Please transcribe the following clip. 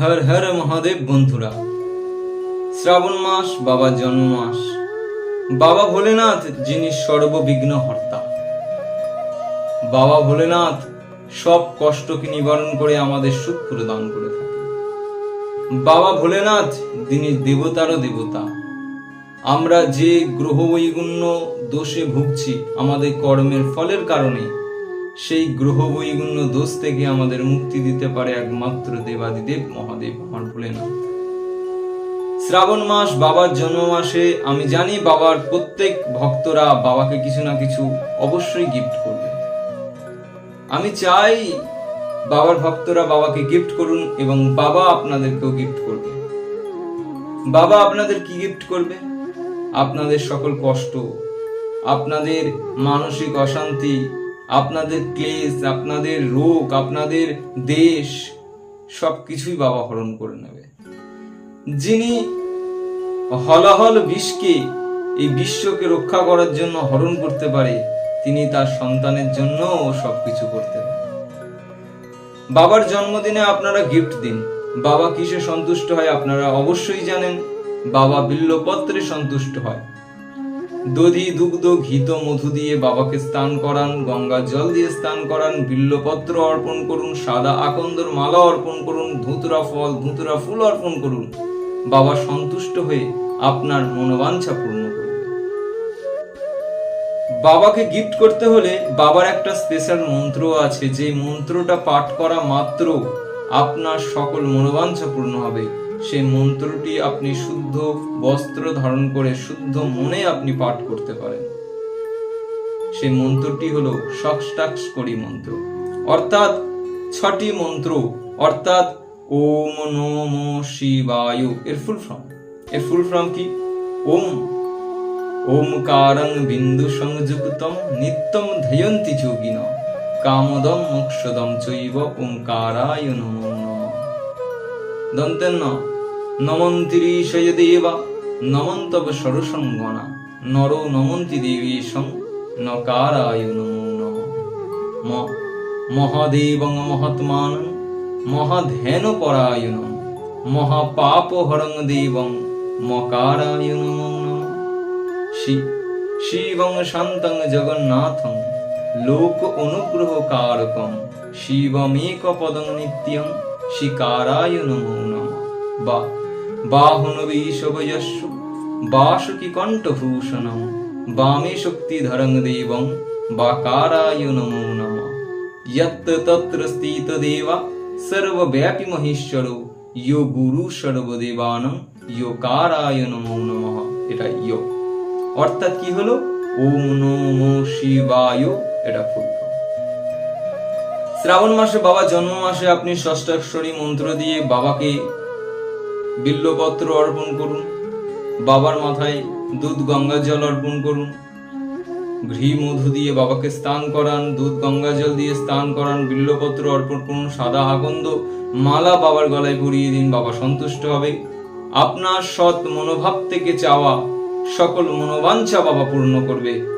হর হর মহাদেব বন্ধুরা। শ্রাবণ মাস বাবার জন্ম মাস বাবা ভোলেনাথ, যিনি সর্ববিঘ্ন হর্তা। বাবা ভোলেনাথ, সব কষ্টকে নিবারণ করে আমাদের সুখ প্রদান করে থাকে বাবা ভোলেনাথ তিনি দেবতারও দেবতা। আমরা যে গ্রহ বৈগুণ্য দোষে ভুগছি, আমাদের কর্মের ফলের কারণে সেই গ্রহ বৈগুণ্য দোষ থেকে আমাদের মুক্তি দিতে পারে একমাত্র দেবাদিদেব মহাদেব আমার ভোলেনাথ শ্রাবণ মাস বাবার জন্ম মাসে আমি জানি বাবার প্রত্যেক ভক্তরা বাবাকে কিছু না কিছু অবশ্যই গিফট করবে। আমি চাই বাবার ভক্তরা বাবাকে গিফট করুন এবং বাবা আপনাদেরকেও গিফট করবে। বাবা আপনাদের কি গিফট করবে? আপনাদের সকল কষ্ট, আপনাদের মানসিক অশান্তি আপনাদের ক্লেশ, আপনাদের রোগ, আপনাদের দেশ সব কিছুই বাবা হরণ করে নেবে। যিনি হলাহল বিষকে এই বিশ্বকে রক্ষা করার জন্য হরণ করতে পারে, তিনি তার সন্তানের জন্য সবকিছু করতে পারে বাবার জন্মদিনে আপনারা গিফট দিন। বাবা কিসে সন্তুষ্ট হয় আপনারা অবশ্যই জানেন। বাবা বিল্লপত্রে সন্তুষ্ট হয়। দধি দুগ্ধ ঘিত মধু দিয়ে বাবাকে স্নান করান, গঙ্গা জল দিয়ে স্নান করান, বিল্লপত্র অর্পণ করুন, সাদা আকন্দর মালা অর্পণ করুন, ধুতুরা ফল, ধুতুরা ফুল অর্পণ করুন। বাবা সন্তুষ্ট হয়ে আপনার মনোবাঞ্ছা পূর্ণ করবে বাবাকে গিফট করতে হলে বাবার একটা স্পেশাল মন্ত্র আছে যে মন্ত্রটা পাঠ করা মাত্র আপনার সকল মনোবাঞ্ছা পূর্ণ হবে। সেই মন্ত্রটি আপনি শুদ্ধ বস্ত্র ধারণ করে শুদ্ধ মনে আপনি পাঠ করতে পারেন। সেই মন্ত্রটি হলো সকস্টাক্স করি মন্ত্র। অর্থাৎ ছটি মন্ত্র, অর্থাৎ ওম নম শিবায়। এর ফুল ফর্ম। এর ফুল ফর্ম কি? ওম। ওমকারং বিন্দু সংযুক্তম নিত্যম ধয়ন্তি যোগিন কামদম মোক্ষদম চৈব ওমকারায় নমো নমঃ। দন্তেন্ন। নমন্তিরিষয় দেবা নমন্তব সরসঙ্গনা। নর নমন্তি দেবীশং নকারায় নমো নমঃ। ম- মহাদেবং মহাত্মান। মহাধ্যান পরায়ণম মহাপাপহরং দেবং। মকারায় নমো শিবং শান্তং জগন্নাথং। লোক অনুগ্রহ কারকম শিবমেক পদং নিত্যং শিকারায় নমো নমঃ বা বাহন বৈশবয়স্য বাসুকি কণ্ঠভূষণম বামে শক্তিধরং দেবং বাকারায় নমো নমঃ यत् तत्र स्थित देवा सर्वव्यापी মহেশ্বর ইয়ো গুরু সর্বদেবানং ইয়োকারায় নমো নমঃ এটা ইয়ো অর্থাৎ কি হলো ওম নমো শিবায় এটা ফুল form। শ্রাবণ মাসে বাবা জন্ম মাসে আপনি ষষ্ঠাক্ষরী মন্ত্র দিয়ে বাবাকে বিল্লপত্র অর্পণ করুন। বাবার মাথায় দুধ গঙ্গা জল অর্পণ করুন। ঘি, মধু দিয়ে বাবাকে স্নান করান, দুধ গঙ্গা জল দিয়ে স্নান করান, বিল্লপত্র অর্পণ করুন, সাদা আগন্দ মালা বাবার গলায় পরিয়ে দিন, বাবা সন্তুষ্ট হবে। আপনার সৎ মনোভাব থেকে চাওয়া সকল মনোবাঞ্ছা বাবা পূর্ণ করবে।